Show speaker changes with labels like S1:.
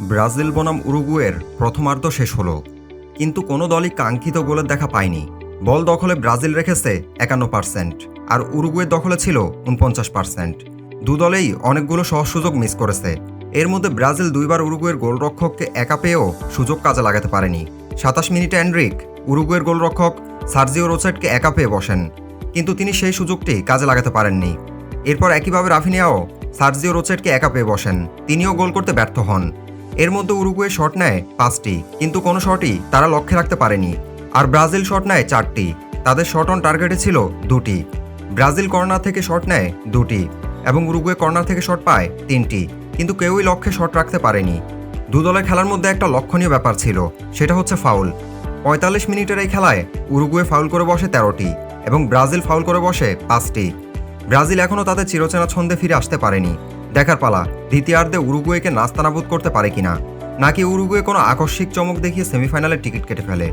S1: Brazil বনাম উরুগুয়ের প্রথমার্ধ শেষ হলো। কিন্তু কোনো দলই কাঙ্ক্ষিত গোলের দেখা পায়নি। বল দখলে ব্রাজিল রেখেছে একান্ন পার্সেন্ট আর উরুগুয়ের দখলে ছিল উনপঞ্চাশ পার্সেন্ট। দু দলেই অনেকগুলো সহজ সুযোগ মিস করেছে। এর মধ্যে ব্রাজিল দুইবার উরুগুয়ের গোলরক্ষককে একা পেয়েও সুযোগ কাজে লাগাতে পারেনি। সাতাশ মিনিটে অ্যান্ড্রিক উরুগুয়ের গোলরক্ষক সার্জিও রোচেটকে একা পেয়ে বসেন। কিন্তু তিনি সেই সুযোগটি কাজে লাগাতে পারেননি। এরপর একইভাবে রাফিনিয়াও সার্জিও রোচেটকে একা পেয়ে বসেন। তিনিও গোল করতে ব্যর্থ হন। এর মধ্যে উরুগুয়ে শট নেয় পাঁচটি, কিন্তু কোনো শটই তারা লক্ষ্যে রাখতে পারেনি। আর ব্রাজিল শট নেয় চারটি, তাদের শট অন টার্গেটে ছিল দুটি। ব্রাজিল কর্নার থেকে শট নেয় দুটি এবং উরুগুয়ে কর্নার থেকে শট পায় তিনটি, কিন্তু কেউই লক্ষ্যে শট রাখতে পারেনি। দু দলের খেলার মধ্যে একটা লক্ষণীয় ব্যাপার ছিল, সেটা হচ্ছে ফাউল। পঁয়তাল্লিশ মিনিটের এই খেলায় উরুগুয়ে ফাউল করে বসে তেরোটি এবং ব্রাজিল ফাউল করে বসে পাঁচটি। ব্রাজিল এখনও তাদের চিরচেনা ছন্দে ফিরে আসতে পারেনি। দেখার পালা। দ্বিতীয়ার্ধে উরুগুয়েকে নাস্তানাবুদ করতে পারে কিনা? নাকি উরুগুয়ে কোনো আকস্মিক চমক দেখিয়ে সেমিফাইনালে টিকিট কেটে ফেলে?